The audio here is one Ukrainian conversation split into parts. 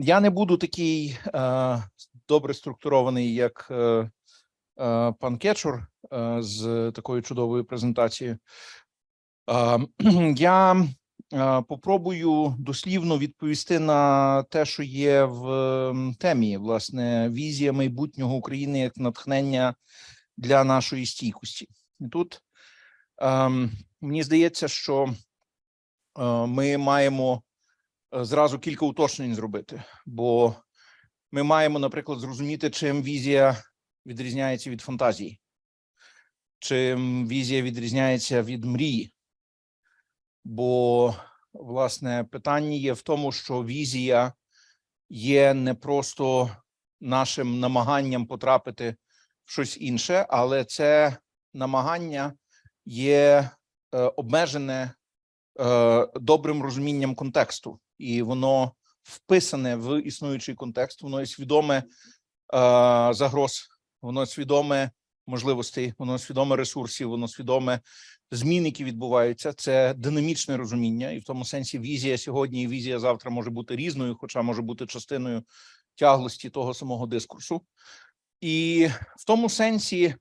Я не буду такий е, добре структурований, як е, е, пан Кечур е, з такою чудовою презентацією. Е, я е, попробую дослівно відповісти на те, що є в ем, темі, власне, візія майбутнього України як натхнення для нашої стійкості. І тут ем, мені здається, що е, ми маємо е, зразу кілька уточнень зробити, бо ми маємо, наприклад, зрозуміти, чим візія відрізняється від фантазії, чим візія відрізняється від мрії. Бо, власне, питання є в тому, що візія є не просто нашим намаганням потрапити в щось інше, але це намагання є е, обмежене е, добрим розумінням контексту, і воно вписане в існуючий контекст, воно є свідоме е, загроз, воно свідоме можливостей, воно свідоме ресурсів, воно свідоме змін, які відбуваються. Це динамічне розуміння, і в тому сенсі візія сьогодні і візія завтра може бути різною, хоча може бути частиною тяглості того самого дискурсу. І в тому сенсі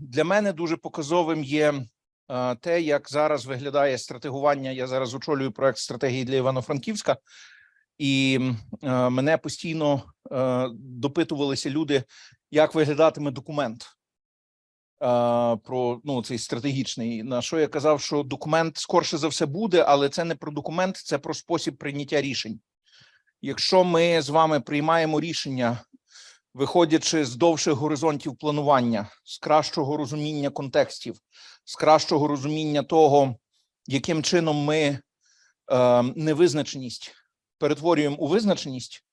для мене дуже показовим є те, як зараз виглядає стратегування. Я зараз очолюю проект стратегії для Івано-Франківська, і е, мене постійно е, допитувалися люди, як виглядатиме документ е, про ну цей стратегічний. На що я казав, що документ скорше за все буде, але це не про документ, це про спосіб прийняття рішень. Якщо ми з вами приймаємо рішення виходячи з довших горизонтів планування, з кращого розуміння контекстів, з кращого розуміння того, яким чином ми е, невизначеність перетворюємо у визначеність,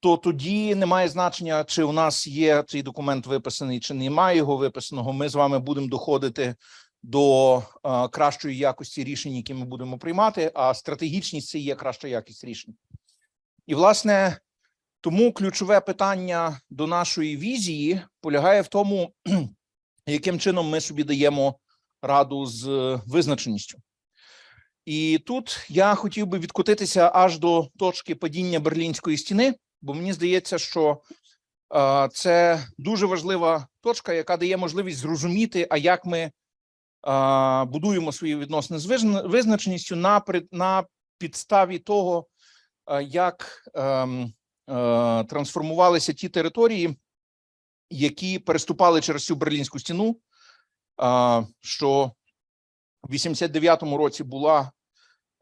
то тоді немає значення, чи у нас є цей документ виписаний, чи немає його виписаного. Ми з вами будемо доходити до е, кращої якості рішень, які ми будемо приймати. А стратегічність це є краща якість рішень. І, власне, тому ключове питання до нашої візії полягає в тому, яким чином ми собі даємо раду з визначеністю. І тут я хотів би відкотитися аж до точки падіння Берлінської стіни, бо мені здається, що е, це дуже важлива точка, яка дає можливість зрозуміти, а як ми е, будуємо свої відносини з визначеністю на, на підставі того, е, як ем, е, трансформувалися ті території, які переступали через цю берлінську стіну, е, що в 89-му році була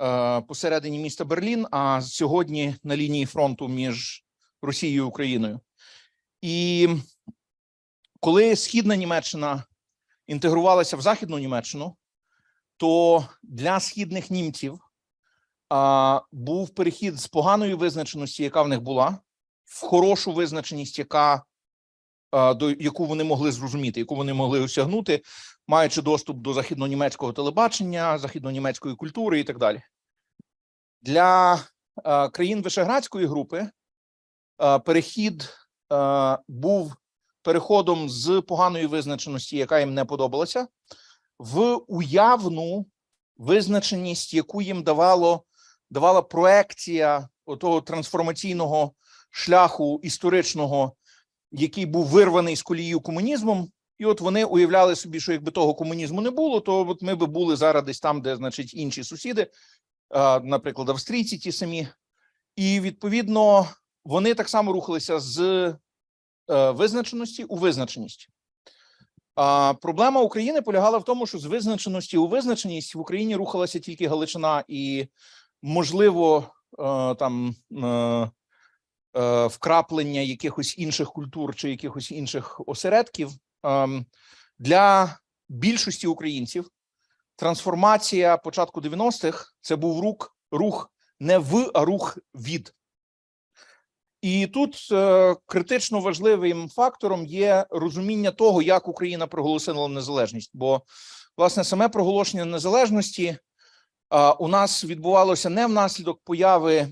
е, посередині міста Берлін, а сьогодні на лінії фронту між Росією і Україною. І коли східна Німеччина інтегрувалася в західну Німеччину, то для східних німців а, був перехід з поганої визначеності, яка в них була, в хорошу визначеність, яка до яку вони могли зрозуміти, яку вони могли осягнути, маючи доступ до західнонімецького телебачення, західнонімецької культури і так далі. Для країн Вишеградської групи перехід був переходом з поганої визначеності, яка їм не подобалася, в уявну визначеність, яку їм давало давала проекція того трансформаційного шляху історичного, який був вирваний з колії комунізмом. І от вони уявляли собі, що якби того комунізму не було, то от ми би були зараз десь там, де значить інші сусіди, наприклад, австрійці, ті самі, і відповідно вони так само рухалися з е, визначеності у визначеність. А проблема України полягала в тому, що з визначеності у визначеність в Україні рухалася тільки Галичина, і можливо, е, там е, вкраплення якихось інших культур чи якихось інших осередків Ем, для більшості українців. Трансформація початку 90-х це був рух, рух не в, а рух від. І тут е, критично важливим фактором є розуміння того, як Україна проголосила незалежність. Бо, власне, саме проголошення незалежності е, у нас відбувалося не внаслідок появи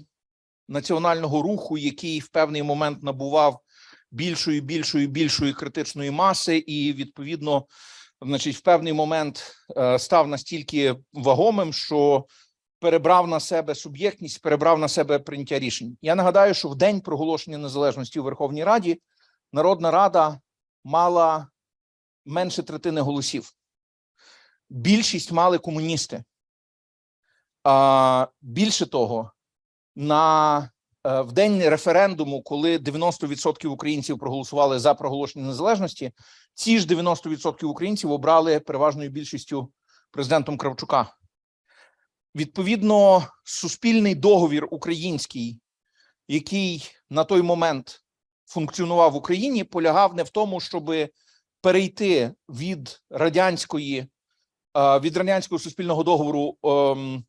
національного руху, який в певний момент набував більшої, більшої, більшої критичної маси, і відповідно, значить, в певний момент е, став настільки вагомим, що перебрав на себе суб'єктність, перебрав на себе прийняття рішень. Я нагадаю, що в день проголошення незалежності у Верховній Раді Народна Рада мала менше третини голосів. Більшість мали комуністи. А більше того, на е, в день референдуму, коли 90% українців проголосували за проголошення незалежності, ці ж 90% українців обрали переважною більшістю президентом Кравчука. Відповідно, суспільний договір український, який на той момент функціонував в Україні, полягав не в тому, щоб перейти від радянської е, від радянського суспільного договору, ем,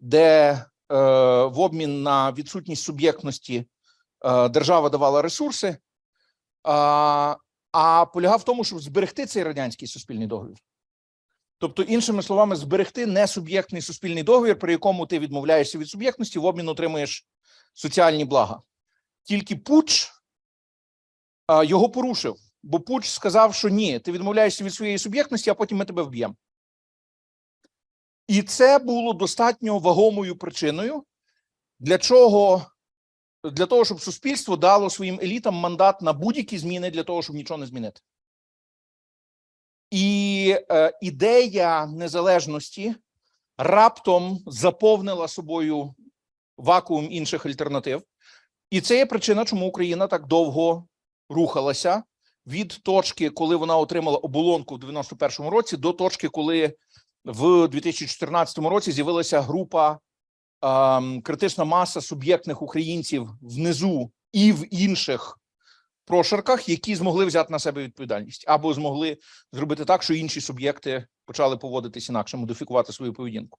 де в обмін на відсутність суб'єктності е, держава давала ресурси, а, а полягав в тому, щоб зберегти цей радянський суспільний договір. Тобто, іншими словами, зберегти несуб'єктний суспільний договір, при якому ти відмовляєшся від суб'єктності, в обмін отримуєш соціальні блага. Тільки Пуч його порушив, бо Пуч сказав, що ні, ти відмовляєшся від своєї суб'єктності, а потім ми тебе вб'ємо. І це було достатньо вагомою причиною, для чого для того, щоб суспільство дало своїм елітам мандат на будь-які зміни для того, щоб нічого не змінити. І е, ідея незалежності раптом заповнила собою вакуум інших альтернатив, і це є причина, чому Україна так довго рухалася від точки, коли вона отримала оболонку в 91-му році, до точки, коли в 2014 році з'явилася група ем, критична маса суб'єктних українців внизу і в інших прошарках, які змогли взяти на себе відповідальність, або змогли зробити так, що інші суб'єкти почали поводитись інакше, модифікувати свою поведінку.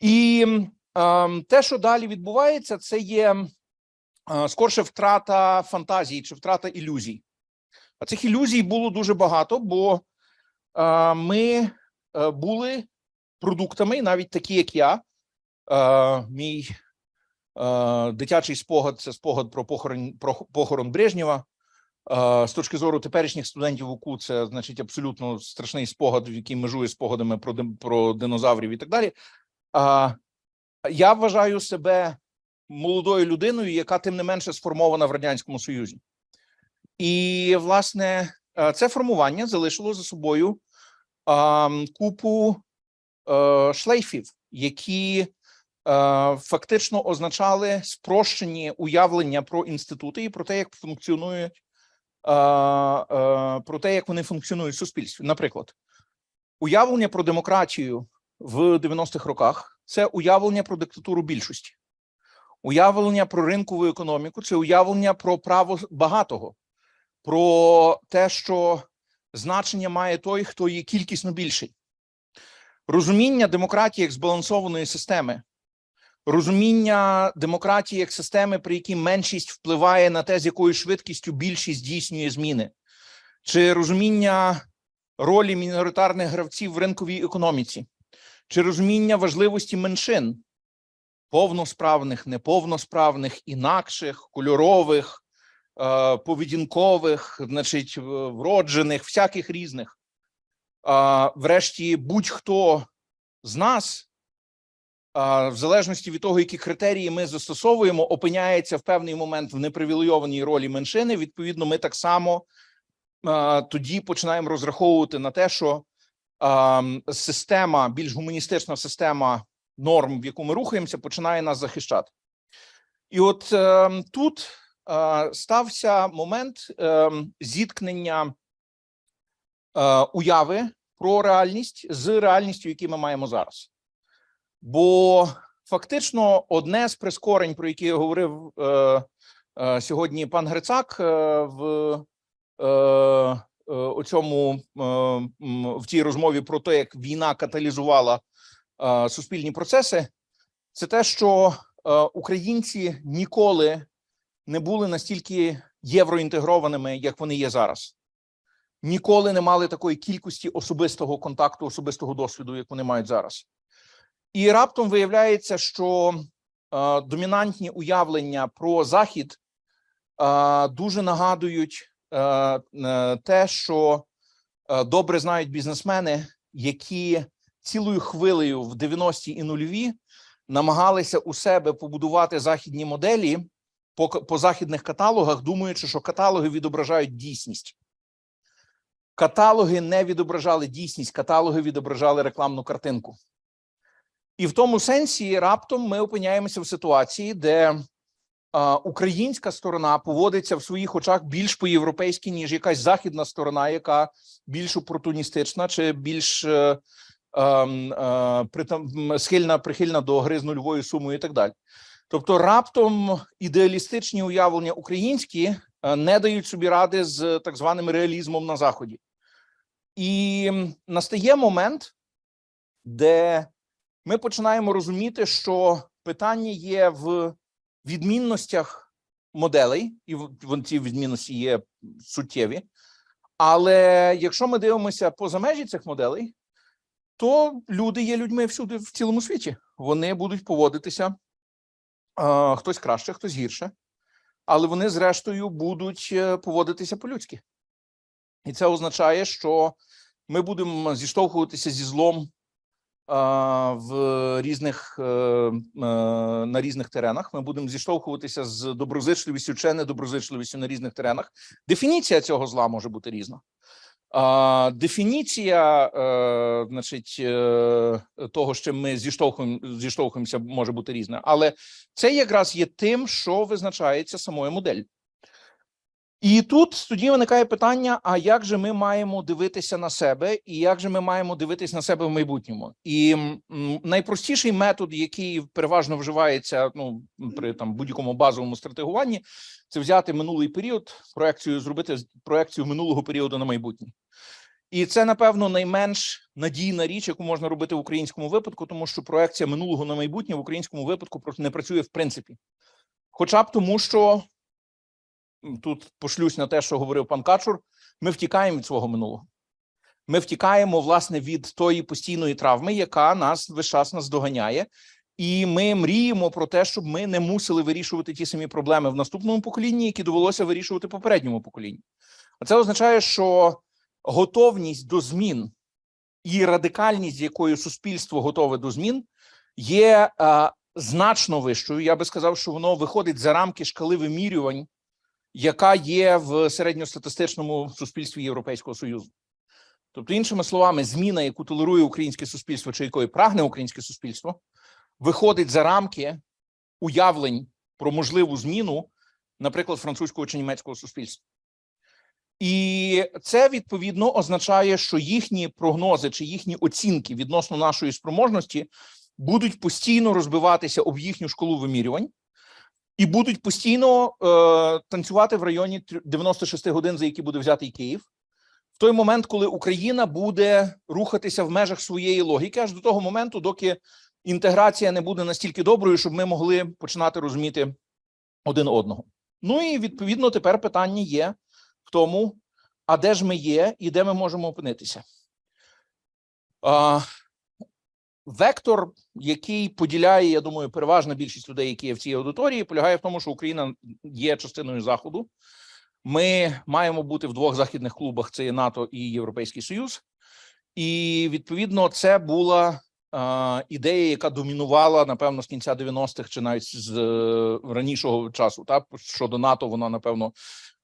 І ем, те, що далі відбувається, це є е, скорше втрата фантазії чи втрата ілюзій. А цих ілюзій було дуже багато, бо е, ми були продуктами, навіть такі, як я, е, мій е, дитячий спогад це спогад про похорон про похорон Брежнєва. Е, з точки зору теперішніх студентів УКУ, це значить абсолютно страшний спогад, який межує спогадами про про динозаврів і так далі. Я вважаю себе молодою людиною, яка тим не менше сформована в радянському союзі, і власне е, це формування залишило за собою купу е, шлейфів, які е, фактично означали спрощені уявлення про інститути і про те, як функціонують е, про те, як вони функціонують в суспільстві. Наприклад, уявлення про демократію в 90-х роках це уявлення про диктатуру більшості, уявлення про ринкову економіку це уявлення про право багатого, про те, що значення має той, хто є кількісно більший. Розуміння демократії як збалансованої системи, розуміння демократії як системи, при якій меншість впливає на те, з якою швидкістю більшість здійснює зміни, чи розуміння ролі міноритарних гравців в ринковій економіці, чи розуміння важливості меншин. Повносправних, неповносправних, інакших, кольорових, поведінкових, значить, вроджених, всяких різних. Врешті, будь-хто з нас, в залежності від того, які критерії ми застосовуємо, опиняється в певний момент в непривілейованій ролі меншини. Відповідно, ми так само тоді починаємо розраховувати на те, що система, більш гуманістична система норм, в яку ми рухаємося, починає нас захищати. І от е, тут е, стався момент е, зіткнення е, уяви про реальність з реальністю, яку ми маємо зараз. Бо фактично одне з прискорень, про які говорив е, е, сьогодні пан Грицак е, в е, е, у цьому е, в тій розмові про те, як війна каталізувала е, суспільні процеси, це те, що е, українці ніколи не були настільки євроінтегрованими, як вони є зараз. Ніколи не мали такої кількості особистого контакту, особистого досвіду, як вони мають зараз. І раптом виявляється, що е, домінантні уявлення про захід е, дуже нагадують е, е, те, що е, добре знають бізнесмени, які цілою хвилею в 90-ті і нульові намагалися у себе побудувати західні моделі по, по західних каталогах, думаючи, що каталоги відображають дійсність. Каталоги не відображали дійсність, каталоги відображали рекламну картинку. І в тому сенсі раптом ми опиняємося в ситуації, де українська сторона поводиться в своїх очах більш по-європейськи, ніж якась західна сторона, яка більш опортуністична чи більш е, ем, е, схильна, прихильна до гри з нульовою сумою і так далі. Тобто, раптом ідеалістичні уявлення українські е, не дають собі ради з так званим реалізмом на заході. І настає момент, де ми починаємо розуміти, що питання є в відмінностях моделей, і ці відмінності є суттєві. Але якщо ми дивимося поза межі цих моделей, то люди є людьми всюди в цілому світі. Вони будуть поводитися хтось краще, хтось гірше, але вони, зрештою, будуть е, поводитися по-людськи. І це означає, що ми будемо зіштовхуватися зі злом в різних е, е, на різних теренах. Ми будемо зіштовхуватися з доброзичливістю чи недоброзичливістю на різних теренах. Дефініція цього зла може бути різна. Дефініція, е, значить, е, того, що ми зіштовхуємо, зіштовхуємося, може бути різна, але це якраз є тим, що визначається самою моделлю. І тут тоді виникає питання: а як же ми маємо дивитися на себе, і як же ми маємо дивитися на себе в майбутньому? І найпростіший метод, який переважно вживається ну, при там будь-якому базовому стратегуванні, це взяти минулий період, проекцію зробити проекцію минулого періоду на майбутнє. І це, напевно, найменш надійна річ, яку можна робити в українському випадку, тому що проекція минулого на майбутнє в українському випадку просто не працює в принципі. Хоча б тому, що тут пошлюсь на те, що говорив пан Качур, ми втікаємо від свого минулого. Ми втікаємо, власне, від тої постійної травми, яка нас весь час нас доганяє. І ми мріємо про те, щоб ми не мусили вирішувати ті самі проблеми в наступному поколінні, які довелося вирішувати попередньому поколінню. А це означає, що готовність до змін і радикальність, з якою суспільство готове до змін, є е, значно вищою. Я би сказав, що воно виходить за рамки шкали вимірювань, яка є в середньостатистичному суспільстві Європейського Союзу. Тобто, іншими словами, зміна, яку толерує українське суспільство, чи якої прагне українське суспільство, виходить за рамки уявлень про можливу зміну, наприклад, французького чи німецького суспільства. І це відповідно означає, що їхні прогнози чи їхні оцінки відносно нашої спроможності будуть постійно розбиватися об їхню школу вимірювань і будуть постійно е, танцювати в районі 96 годин, за які буде взятий Київ, в той момент, коли Україна буде рухатися в межах своєї логіки, аж до того моменту, доки інтеграція не буде настільки доброю, щоб ми могли починати розуміти один одного. Ну і відповідно тепер питання є в тому, а де ж ми є і де ми можемо опинитися. А, вектор, який поділяє, я думаю, переважна більшість людей, які є в цій аудиторії, полягає в тому, що Україна є частиною Заходу. Ми маємо бути в двох західних клубах: це НАТО і Європейський Союз. І відповідно, це була ідея, яка домінувала напевно з кінця 90-х чи навіть з е, ранішого часу. Так щодо НАТО, вона напевно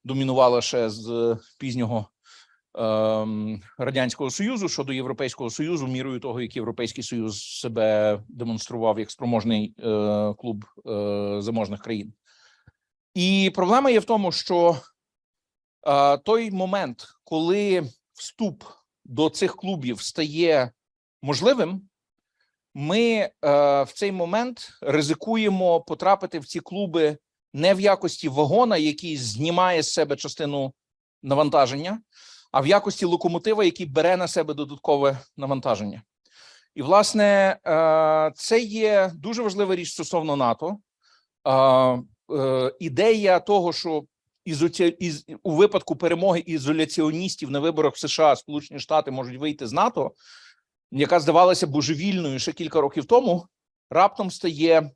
домінувала ще з е, пізнього радянського союзу щодо європейського союзу, мірою того, як європейський союз себе демонстрував як спроможний е, клуб е, заможних країн. І проблема є в тому, що е, той момент, коли вступ до цих клубів стає можливим, ми в цей момент ризикуємо потрапити в ці клуби не в якості вагона, який знімає з себе частину навантаження, а в якості локомотива, який бере на себе додаткове навантаження. І, власне, е, це є дуже важлива річ стосовно НАТО. Е, е, Ідея того, що у випадку перемоги ізоляціоністів на виборах в США Сполучені Штати можуть вийти з НАТО, яка здавалася божевільною ще кілька років тому, раптом стає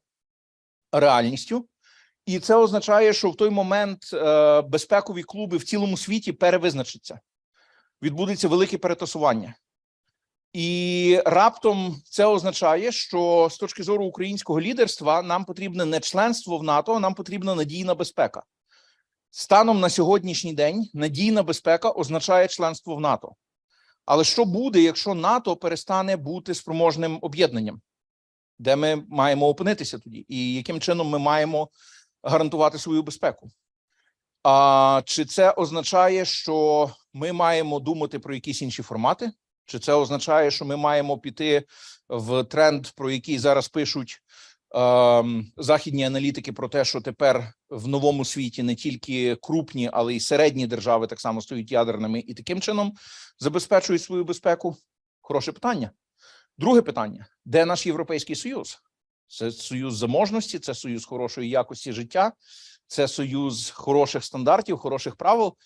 реальністю. І це означає, що в той момент безпекові клуби в цілому світі перевизначаться. Відбудеться велике перетасування. І раптом це означає, що з точки зору українського лідерства нам потрібне не членство в НАТО, а нам потрібна надійна безпека. Станом на сьогоднішній день надійна безпека означає членство в НАТО. Але що буде, якщо НАТО перестане бути спроможним об'єднанням, де ми маємо опинитися тоді, і яким чином ми маємо гарантувати свою безпеку? А чи це означає, що ми маємо думати про якісь інші формати? Чи це означає, що ми маємо піти в тренд, про який зараз пишуть ем, західні аналітики, про те, що тепер в новому світі не тільки крупні, але й середні держави так само стають ядерними і таким чином забезпечують свою безпеку? Хороше питання. Друге питання: де наш європейський союз? Це союз заможності, це союз хорошої якості життя, це союз хороших стандартів, хороших правил.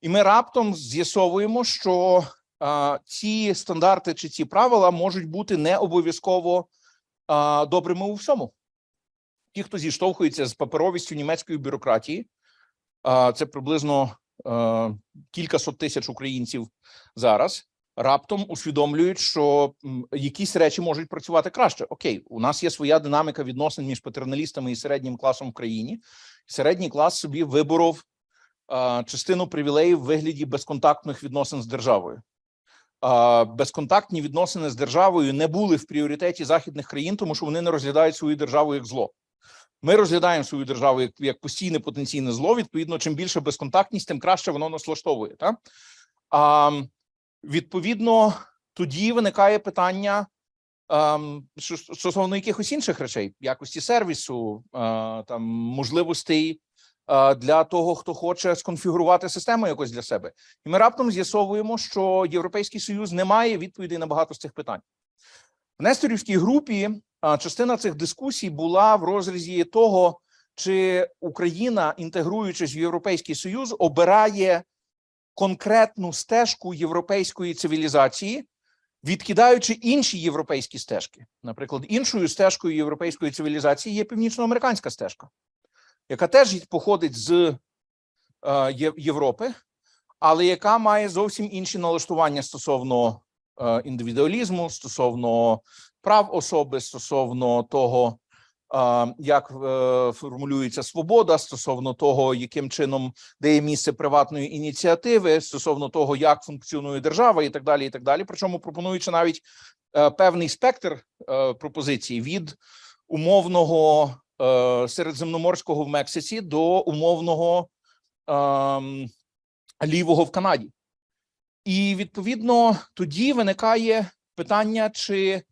І ми раптом з'ясовуємо, що а, ці стандарти чи ці правила можуть бути не обов'язково а, добрими у всьому. Ті, хто зіштовхується з паперовістю німецької бюрократії, а, це приблизно а, кількасот тисяч українців зараз. Раптом усвідомлюють, що якісь речі можуть працювати краще. Окей, у нас є своя динаміка відносин між патерналістами і середнім класом в країні. Середній клас собі виборов частину привілеїв в вигляді безконтактних відносин з державою. Безконтактні відносини з державою не були в пріоритеті західних країн, тому що вони не розглядають свою державу як зло. Ми розглядаємо свою державу як, як постійне потенційне зло. Відповідно, чим більше безконтактність, тим краще воно нас влаштовує. Та? А, відповідно, тоді виникає питання стосовно якихось інших речей, якості сервісу, там можливостей для того, хто хоче сконфігурувати систему якось для себе. І ми раптом з'ясовуємо, що Європейський Союз не має відповідей на багато з цих питань. В Несторівській групі частина цих дискусій була в розрізі того, чи Україна, інтегруючись в Європейський Союз, обирає конкретну стежку європейської цивілізації, відкидаючи інші європейські стежки. Наприклад, іншою стежкою європейської цивілізації є північноамериканська стежка, яка теж походить з е, Європи, але яка має зовсім інші налаштування стосовно е, індивідуалізму, стосовно прав особи, стосовно того, як е, формулюється свобода, стосовно того, яким чином де є місце приватної ініціативи, стосовно того, як функціонує держава, і так далі. І так далі. Причому пропонуючи навіть е, певний спектр е, пропозицій від умовного середземноморського в Мексиці до умовного ем, лівого в Канаді. І відповідно тоді виникає питання, чи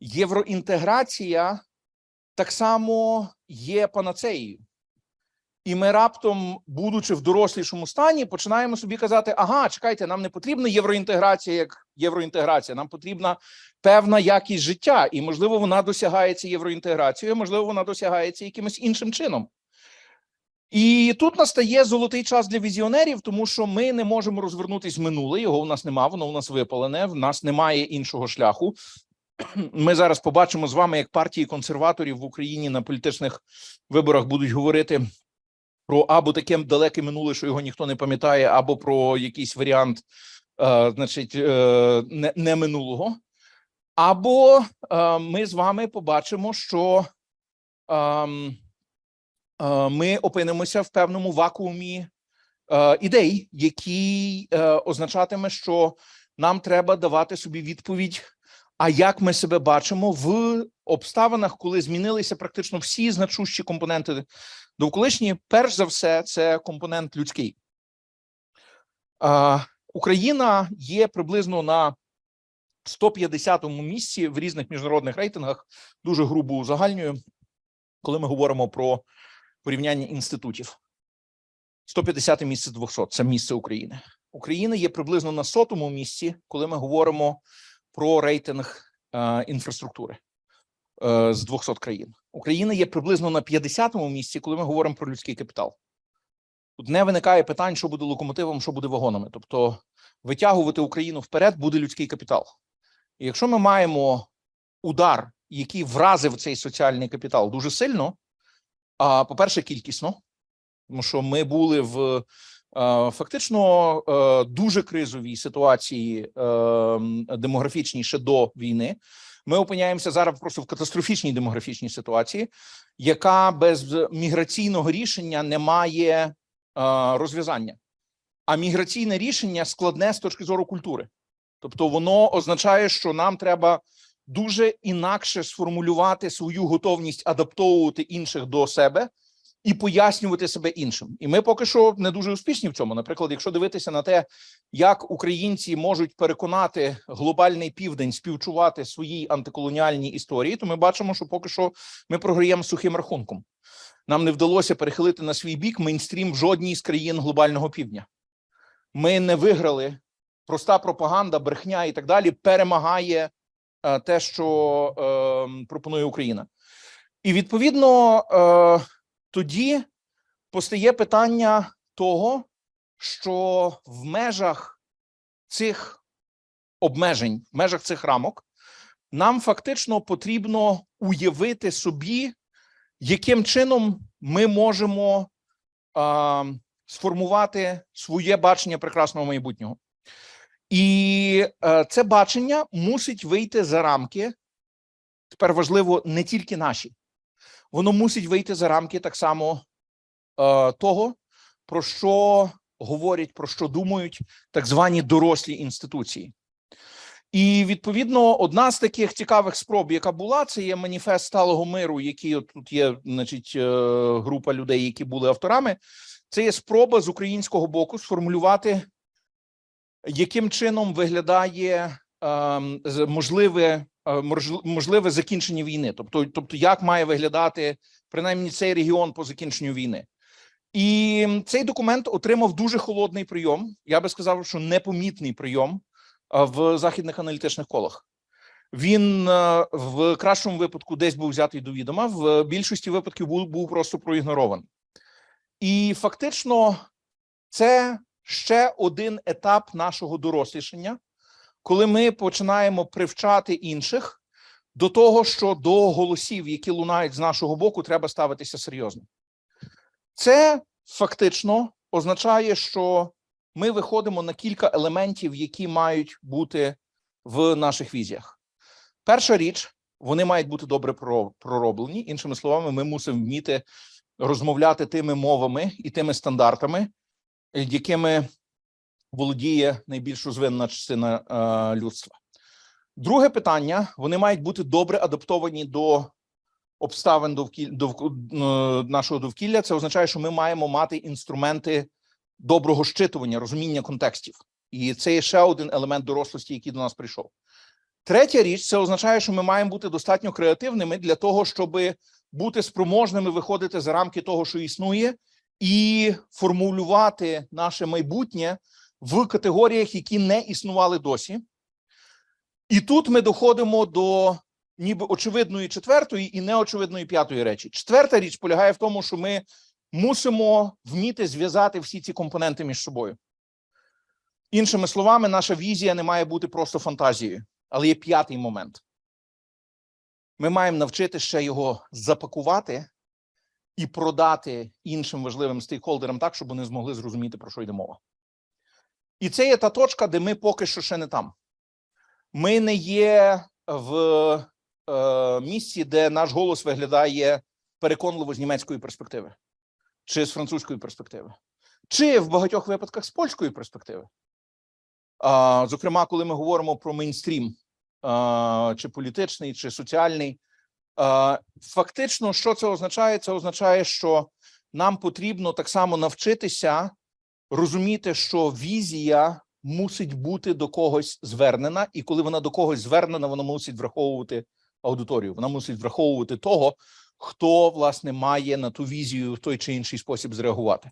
євроінтеграція так само є панацеєю. І ми раптом, будучи в дорослішому стані, починаємо собі казати: ага, чекайте, нам не потрібна євроінтеграція як євроінтеграція, нам потрібна певна якість життя, і можливо, вона досягається євроінтеграцією, можливо, вона досягається якимось іншим чином. І тут настає золотий час для візіонерів, тому що ми не можемо розвернутись в минуле. Його у нас нема, воно у нас випалене. В нас немає іншого шляху. Ми зараз побачимо з вами, як партії консерваторів в Україні на політичних виборах будуть говорити про або таке далеке минуле, що його ніхто не пам'ятає, або про якийсь варіант, е, значить, е, не, не минулого. Або е, ми з вами побачимо, що ем, е, ми опинимося в певному вакуумі е, ідей, який е, означатиме, що нам треба давати собі відповідь. А як ми себе бачимо в обставинах, коли змінилися практично всі значущі компоненти довколишні? Перш за все, це компонент людський. Україна є приблизно на 150-му місці в різних міжнародних рейтингах, дуже грубо узагальнюю, коли ми говоримо про порівняння інститутів. 150 місце з 200 – це місце України. Україна є приблизно на сотому місці, коли ми говоримо про рейтинг е, інфраструктури е, з 200 країн. Україна є приблизно на 50-му місці, коли ми говоримо про людський капітал. Тут не виникає питань, що буде локомотивом, що буде вагонами. Тобто, витягувати Україну вперед буде людський капітал. І якщо ми маємо удар, який вразив цей соціальний капітал дуже сильно, а по-перше, кількісно, тому що ми були в фактично е, дуже кризовій ситуації е, демографічній ще до війни. Ми опиняємося зараз просто в катастрофічній демографічній ситуації, яка без міграційного рішення не має е, розв'язання. А міграційне рішення складне з точки зору культури. Тобто, воно означає, що нам треба дуже інакше сформулювати свою готовність адаптовувати інших до себе і пояснювати себе іншим. І ми поки що не дуже успішні в цьому. Наприклад, якщо дивитися на те, як українці можуть переконати глобальний південь співчувати своїй антиколоніальній історії, то ми бачимо, що поки що ми програємо сухим рахунком. Нам не вдалося перехилити на свій бік мейнстрім в жодній з країн глобального півдня. Ми не виграли. Проста пропаганда, брехня і так далі перемагає е, те, що е, пропонує Україна. І відповідно е, тоді постає питання того, що в межах цих обмежень, в межах цих рамок, нам фактично потрібно уявити собі, яким чином ми можемо а, сформувати своє бачення прекрасного майбутнього. І е, це бачення мусить вийти за рамки. Тепер важливо не тільки наші, воно мусить вийти за рамки так само е, того, про що говорять, про що думають так звані дорослі інституції. І відповідно одна з таких цікавих спроб, яка була, це є маніфест сталого миру, який от тут є, значить, е, група людей, які були авторами. Це є спроба з українського боку сформулювати, яким чином виглядає можливе, е, можл- можливе закінчення війни, тобто, тобто, як має виглядати принаймні цей регіон по закінченню війни. І цей документ отримав дуже холодний прийом. Я би сказав, що непомітний прийом в західних аналітичних колах. Він е, в кращому випадку десь був взятий до відома, в більшості випадків був, був просто проігнорований. І фактично, це ще один етап нашого дорослішання, коли ми починаємо привчати інших до того, що до голосів, які лунають з нашого боку, треба ставитися серйозно. Це фактично означає, що ми виходимо на кілька елементів, які мають бути в наших візіях. Перша річ, вони мають бути добре пророблені. Іншими словами, ми мусимо вміти розмовляти тими мовами і тими стандартами, якими володіє найбільш розвинена частина е, людства. Друге питання: вони мають бути добре адаптовані до обставин довкіль, довк, е, нашого довкілля. Це означає, що ми маємо мати інструменти доброго щитування, розуміння контекстів. І це є ще один елемент дорослості, який до нас прийшов. Третя річ це означає, що ми маємо бути достатньо креативними для того, щоб бути спроможними виходити за рамки того, що існує, і формулювати наше майбутнє в категоріях, які не існували досі. І тут ми доходимо до ніби очевидної четвертої і неочевидної п'ятої речі. Четверта річ полягає в тому, що ми мусимо вміти зв'язати всі ці компоненти між собою. Іншими словами, наша візія не має бути просто фантазією, але є п'ятий момент. Ми маємо навчити ще його запакувати і продати іншим важливим стейкхолдерам так, щоб вони змогли зрозуміти, про що йде мова. І це є та точка, де ми поки що ще не там. Ми не є в е, місці, де наш голос виглядає переконливо з німецької перспективи, чи з французької перспективи, чи в багатьох випадках з польської перспективи. А, зокрема, коли ми говоримо про мейнстрім, а, чи політичний, чи соціальний, а, фактично, що це означає? Це означає, що нам потрібно так само навчитися розуміти, що візія мусить бути до когось звернена, і коли вона до когось звернена, вона мусить враховувати аудиторію. Вона мусить враховувати того, хто власне має на ту візію в той чи інший спосіб зреагувати.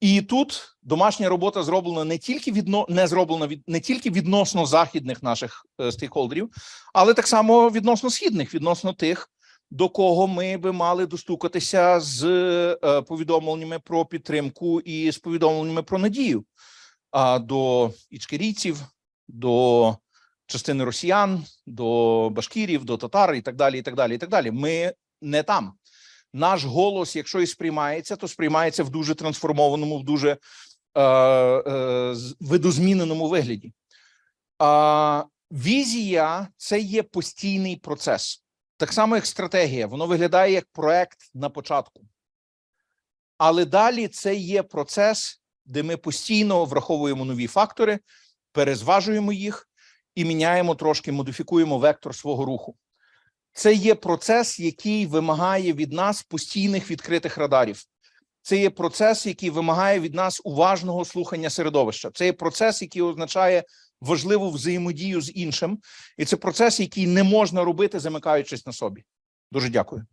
І тут домашня робота зроблена не тільки відно не зроблена від не тільки відносно західних наших е, стейкхолдерів, але так само відносно східних, відносно тих, до кого ми би мали достукатися з е, повідомленнями про підтримку і з повідомленнями про надію. А до ічкерійців, до частини росіян, до башкірів, до татар і так далі. І так далі. І так далі. Ми не там. Наш голос, якщо і сприймається, то сприймається в дуже трансформованому, в дуже е, е, видозміненому вигляді. А, візія це є постійний процес. Так само, як стратегія, воно виглядає як проект на початку. Але далі це є процес, де ми постійно враховуємо нові фактори, перезважуємо їх і міняємо трошки, модифікуємо вектор свого руху. Це є процес, який вимагає від нас постійних відкритих радарів. Це є процес, який вимагає від нас уважного слухання середовища. Це є процес, який означає важливу взаємодію з іншим, і це процес, який не можна робити, замикаючись на собі. Дуже дякую.